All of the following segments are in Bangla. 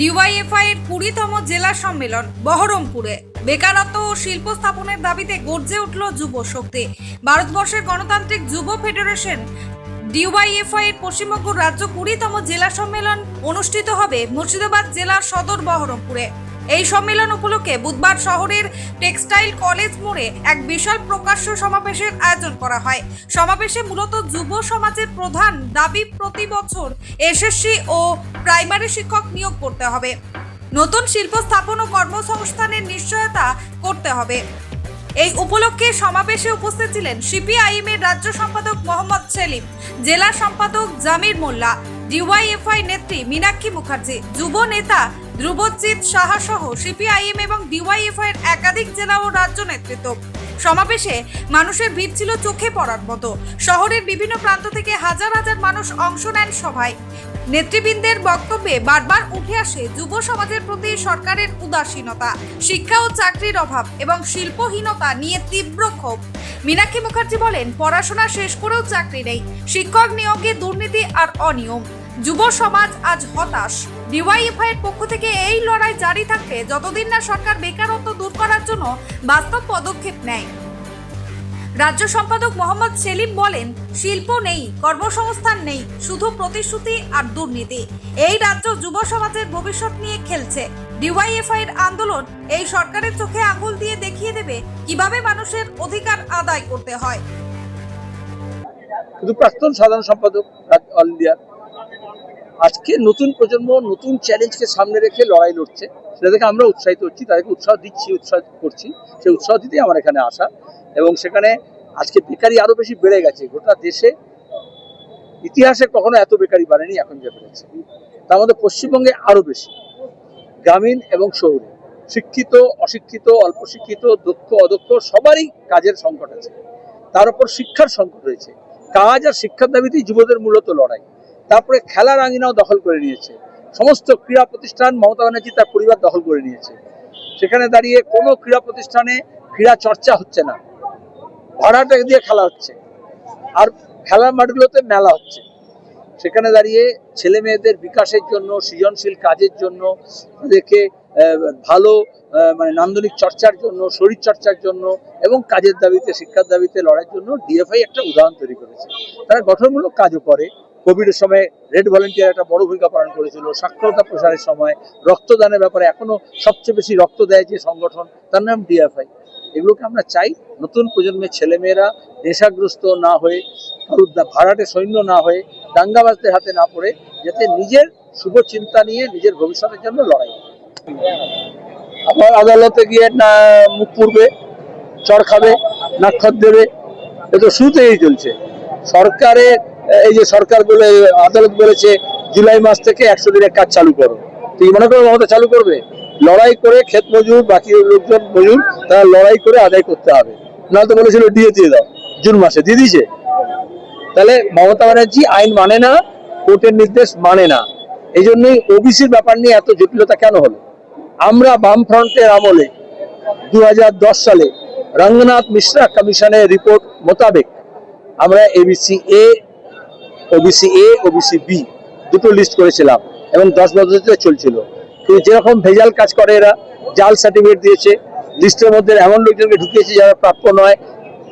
ডিওয়াইএফআই এর কুড়িতম জেলা সম্মেলন বহরমপুরে। বেকারত্ব ও শিল্প স্থাপনের দাবিতে গর্জে উঠল যুব শক্তি। ভারতবর্ষের গণতান্ত্রিক যুব ফেডারেশন ডিওয়াইএফআই এর পশ্চিমবঙ্গ রাজ্য কুড়িতম জেলা সম্মেলন অনুষ্ঠিত হবে মুর্শিদাবাদ জেলা সদর বহরমপুরে। এই সম্মেলন উপলক্ষে বুধবার শহরের টেক্সটাইল কলেজ মোড়ে এক বিশাল প্রকাশ্য সমাবেশের আয়োজন করা হয়। সমাবেশে মূলত যুব সমাজের প্রধান দাবি প্রতি বছর এসএসসি ও প্রাইমারি শিক্ষক নিয়োগ করতে হবে। নতুন শিল্প স্থাপন ও কর্মসংস্থানের নিশ্চয়তা করতে হবে। এই উপলক্ষে সমাবেশে উপস্থিত ছিলেন সিপিআইএম এর রাজ্য সম্পাদক মোহাম্মদ সেলিম, জেলা সম্পাদক জামির মোল্লা, ডিওয়াইএফআই নেত্রী মীনাক্ষী মুখার্জি, যুব নেতা ধ্রুবজিৎ সাহা সহ সিপিআইএম এবং ডিওয়াইএফআই এর একাধিক জেলা ও রাজ্য নেতৃত্ব। সমাবেশে মানুষের ভিড় ছিল চোখে পড়ার মতো। শহরের বিভিন্ন প্রান্ত থেকে হাজার হাজার মানুষ অংশ নেন সভায়। নেতৃবৃন্দের বক্তব্যে বারবার উঠে আসে যুব সমাজের প্রতি সরকারের উদাসীনতা, শিক্ষা ও চাকরির অভাব এবং শিল্পহীনতা নিয়ে তীব্র ক্ষোভ। মীনাক্ষী মুখার্জি বলেন, পড়াশোনা শেষ করেও চাকরি নেই। শিক্ষক নিয়োগে দুর্নীতি আর অনিয়ম। যুব সমাজ আজ হতাশ। ডিওয়াইএফআই এর পক্ষ থেকে এই লড়াই জারি থাকবে যতদিন না সরকার বেকারত্ব দূর করার জন্য বাস্তব পদক্ষেপ নেয়। রাজ্য সম্পাদক মোহাম্মদ সেলিম বলেন, শিল্প নেই, কর্মসংস্থান নেই, শুধু প্রতিশ্রুতি আর দুর্নীতি। এই রাজ্য যুব সমাজের ভবিষ্যৎ নিয়ে খেলছে। ডিওয়াইএফআই এর আন্দোলন এই সরকারের চোখে আঙুল দিয়ে দেখিয়ে দেবে কীভাবে মানুষের অধিকার আদায় করতে হয়। শুধু প্রাক্তন সাধারণ সম্পাদক অল ইন্ডিয়া আজকে নতুন প্রজন্ম নতুন চ্যালেঞ্জকে সামনে রেখে লড়াই লড়ছে। সেটা থেকে আমরা উৎসাহিত হচ্ছি, তাদেরকে উৎসাহ দিচ্ছি, উৎসাহ করছি। সেই উৎসাহ দিতেই আমার এখানে আসা। এবং সেখানে আজকে বেকারি আরও বেশি বেড়ে গেছে। গোটা দেশে ইতিহাসে কখনো এত বেকারি বাড়েনি, এখন যে বেড়েছে। তার মধ্যে পশ্চিমবঙ্গে আরও বেশি। গ্রামীণ এবং শহুরে। শিক্ষিত, অশিক্ষিত, অল্প শিক্ষিত, দক্ষ, অদক্ষ, সবারই কাজের সংকট আছে। তার উপর শিক্ষার সংকট রয়েছে। কাজ আর শিক্ষার দাবিতেই যুবদের মূলত লড়াই। তারপরে খেলার আঙিনাও দখল করে নিয়েছে। সমস্ত ক্রীড়া প্রতিষ্ঠান মমতা ব্যানার্জি তার পরিবার দখল করে নিয়েছে। সেখানে দাঁড়িয়ে কোনো ক্রীড়া প্রতিষ্ঠানে ক্রীড়া চর্চা হচ্ছে না। ভাড়াটা দিয়ে খেলা হচ্ছে। আর খেলার মাঠগুলোতে মেলা হচ্ছে। সেখানে দাঁড়িয়ে ছেলে মেয়েদের বিকাশের জন্য, সৃজনশীল কাজের জন্য, তাদেরকে ভালো মানে নান্দনিক চর্চার জন্য, শরীর চর্চার জন্য এবং কাজের দাবিতে, শিক্ষার দাবিতে লড়াইয়ের জন্য ডিএফআই একটা উদাহরণ তৈরি করেছে। তারা গঠনমূলক কাজও করে। কোভিডের সময় রেড ভলেন্টিয়ার একটা বড় ভূমিকা পালন করেছিল, সাক্ষরতা প্রসারের সময়, রক্তদানের ব্যাপারে এখনও সবচেয়ে বেশি রক্ত দেয় যে সংগঠন, তার নাম ডিএফআই এগুলোকে আমরা চাই নতুন প্রজন্মের ছেলেমেয়েরা নেশাগ্রস্ত না হয়ে ভাড়াটে সৈন্য না হয়ে, দাঙ্গাবাজদের হাতে না পড়ে, যাতে নিজের শুভ চিন্তা নিয়ে নিজের ভবিষ্যতের জন্য লড়াই। আবার আদালতে গিয়ে না মুখ পুড়বে চড় খাবে নাক্ষর দেবে এ তো শুরুতেই চলছে সরকারে এই যে সরকার বলে, আদালত বলেছে, জুলাই মাস থেকে একশো দিনের কাজ চালু করো। তুই মনে করো মমতা চালু করবে? লড়াই করে ক্ষেত মজুর, বাকি লোকজন মজুর, তারা লড়াই করে আদায় করতে হবে। নাহলে তো বলেছিল ডিএ দিয়ে দাও, জুন মাসে, দিয়ে দিয়েছে। তাহলে মমতা ব্যানার্জি আইন মানে না, কোর্টের নির্দেশ মানে না। এই জন্যই ওবিসির ব্যাপার নিয়ে এত জটিলতা কেন হলো? আমরা বামফ্রন্টের আমলে দু হাজার দশ সালে রঙ্গনাথ মিশ্রা কমিশনের রিপোর্ট মোতাবেক আমরা ABC A OBC A OBC B দুটো লিস্ট করেছিলাম এবং দশ বছর চলছিল। কিন্তু যেরকম ভেজাল কাজ করে এরা, জাল সার্টিফিকেট দিয়েছে লিস্টের মধ্যে এমন লোকজনকে ঢুকিয়েছে যারা প্রাপ্য নয়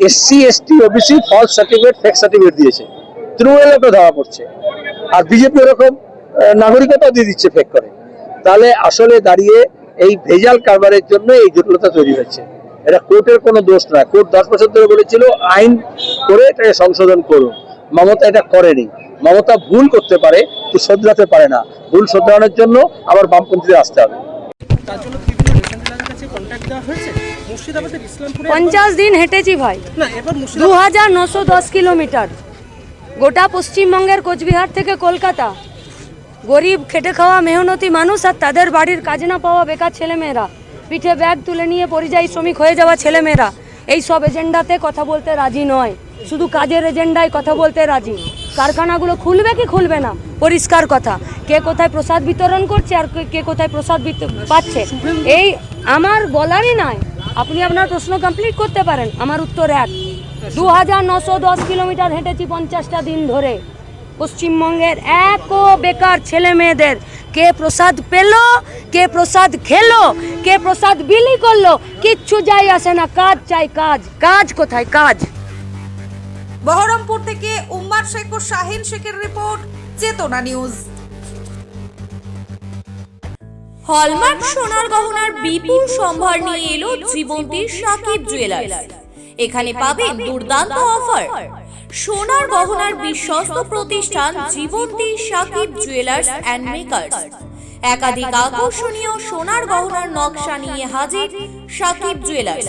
SC ST OBC false certificate fake certificate দিয়েছে। তৃণমূলেরও ধরা পড়ছে। আর বিজেপি এরকম নাগরিকতা দিয়ে দিচ্ছে ফেক করে। তাহলে আসলে দাঁড়িয়ে এই ভেজাল কারবারের জন্য এই জটিলতা তৈরি হয়েছে। এটা কোর্টের কোনো দোষ নয়। কোর্ট দশ বছর ধরে বলেছিল, আইন করে এটাকে সংশোধন করুন। মমতা এটা করেনি। মমতা ভুল করতে পারে কিন্তু শোধরাতে পারে না। ভুল শোধরানোর জন্য আবার বামপন্থীদের আসতে হবে। তার জন্য কি পঞ্চাশ দিন হেঁটেছি ভাই। দু হাজার নশো দশ কিলোমিটার। গোটা পশ্চিমবঙ্গের কোচবিহার থেকে কলকাতা। গরিব খেটে খাওয়া মেহনতি মানুষ আর তাদের বাড়ির কাজ না পাওয়া বেকার ছেলেমেয়েরা। পিঠে ব্যাগ তুলে নিয়ে পরিযায়ী শ্রমিক হয়ে যাওয়া ছেলেমেয়েরা। এই সব এজেন্ডাতে কথা বলতে রাজি নয়। শুধু কাজের এজেন্ডায় কথা বলতে রাজি কারখানাগুলো খুলবে কি খুলবে না? পরিষ্কার কথা। কে কোথায় প্রসাদ বিতরণ করছে আর কে- কোথায় প্রসাদ পাচ্ছে? এই আমার বলারই নয় আপনি আপনার প্রশ্ন কমপ্লিট করতে পারেন। আমার উত্তর এক। দু হাজার নশো দশ কিলোমিটার হেঁটেছি পঞ্চাশটা দিন ধরে। পশ্চিমবঙ্গের একও বেকার ছেলে মেয়েদের কে প্রসাদ পেল, কে প্রসাদ খেলো, কে প্রসাদ বিলি করল, কিচ্ছু যাই আসে না। কাজ চাই কাজ। কাজ কোথায়? কাজ। বহরমপুর থেকে উম্মার শেখ ও শাহিন শেখের রিপোর্ট, চেতনা নিউজ। হলমার্ক সোনার গহনার বিপুল সম্ভার নিয়ে এলো জীবন্তীর সাকিব জুয়েলার্স এখানে পাবেন দুর্দান্ত অফার সোনার গহনার বিশ্বস্ত প্রতিষ্ঠান Jibanti Sakib jewellers and makers একাধিক আকর্ষণীয় সোনার গহনার নকশা নিয়ে হাজির সাকিব জুয়েলার্স